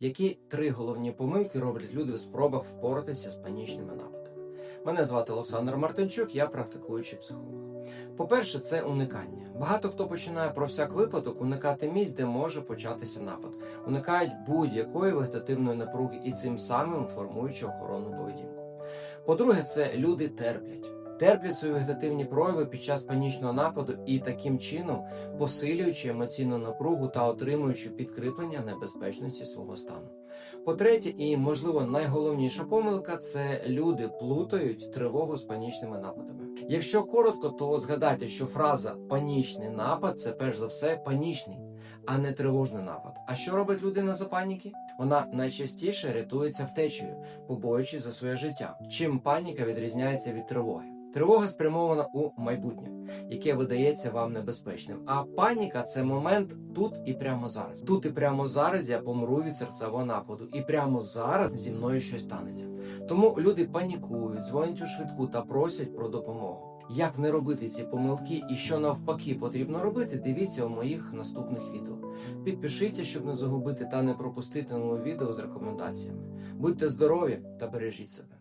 Які три головні помилки роблять люди в спробах впоратися з панічними нападами? Мене звати Олександр Мартинчук, я практикуючий психолог. По-перше, це уникання. Багато хто починає про всяк випадок уникати місць, де може початися напад. Уникають будь-якої вегетативної напруги і цим самим формуючи охоронну поведінку. По-друге, це люди терплять. Терплять свої вегетативні прояви під час панічного нападу і таким чином посилюючи емоційну напругу та отримуючи підкріплення небезпечності свого стану. По-третє, і можливо найголовніша помилка це люди плутають тривогу з панічними нападами. Якщо коротко, то згадайте, що фраза панічний напад це перш за все панічний, а не тривожний напад. А що робить людина за паніки? Вона найчастіше рятується втечею, побоюючись за своє життя. Чим паніка відрізняється від тривоги? Тривога спрямована у майбутнє, яке видається вам небезпечним. А паніка це момент тут і прямо зараз. Тут і прямо зараз я помру від серцевого нападу, і прямо зараз зі мною щось станеться. Тому люди панікують, дзвонять у швидку та просять про допомогу. Як не робити ці помилки і що навпаки потрібно робити, дивіться у моїх наступних відео. Підпишіться, щоб не загубити та не пропустити нове відео з рекомендаціями. Будьте здорові та бережіть себе.